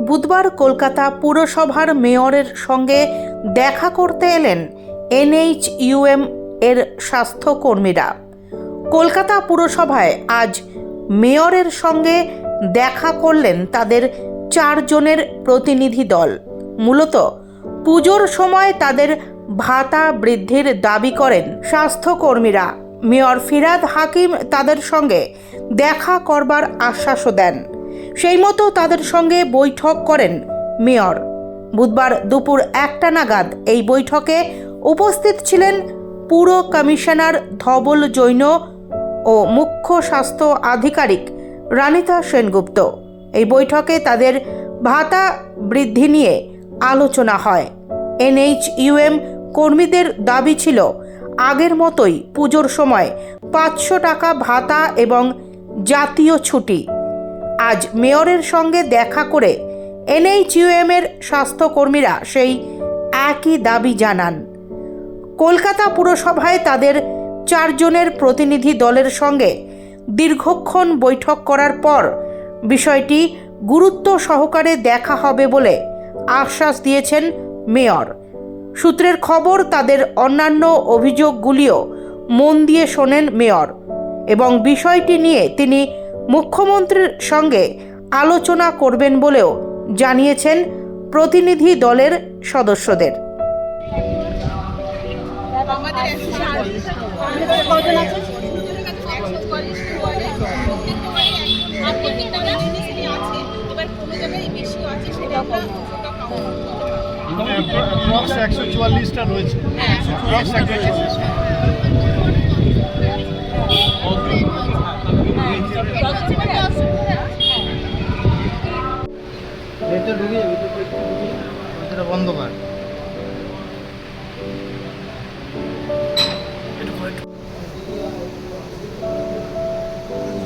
বুধবার কলকাতা পুরসভার মেয়রের সঙ্গে দেখা করতে এলেন এনএইচইউএম এর স্বাস্থ্যকর্মীরা। কলকাতা পুরসভায় আজ মেয়রের সঙ্গে দেখা করলেন তাদের চারজনের প্রতিনিধি দল। মূলত পুজোর সময় তাদের ভাতা বৃদ্ধির দাবি করেন স্বাস্থ্যকর্মীরা। মেয়র ফিরাদ হাকিম তাদের সঙ্গে দেখা করবার আশ্বাসও দেন। সেই মতো তাদের সঙ্গে বৈঠক করেন মেয়র। বুধবার দুপুর একটা নাগাদ এই বৈঠকে উপস্থিত ছিলেন পুর কমিশনার ধবল জৈন ও মুখ্য স্বাস্থ্য আধিকারিক রানিতা সেনগুপ্ত। এই বৈঠকে তাদের ভাতা বৃদ্ধি নিয়ে আলোচনা হয়। এনএইচইউএম কর্মীদের দাবি ছিল, আগের মতোই পুজোর সময় পাঁচশো টাকা ভাতা এবং জাতীয় ছুটি আজ মেয়রের সঙ্গে দেখা করে এনএইচইউএম এর স্বাস্থ্যকর্মীরা সেই একই দাবি জানান। কলকাতা পুরসভায় তাদের চারজনের প্রতিনিধি দলের সঙ্গে দীর্ঘক্ষণ বৈঠক করার পর বিষয়টি গুরুত্ব সহকারে দেখা হবে বলে আশ্বাস দিয়েছেন মেয়র। সূত্রের খবর, তাদের অন্যান্য অভিযোগগুলিও মন দিয়ে শোনেন মেয়র এবং বিষয়টি নিয়ে তিনি মুখ্যমন্ত্রীর সঙ্গে আলোচনা করবেন বলেও জানিয়েছেন প্রতিনিধি দলের সদস্যদের। একশো চল্লিশ কজন Approx 144 এটা ঢুকে যাবে। এটা বন্ধ কর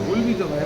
বলবি তো ভাই।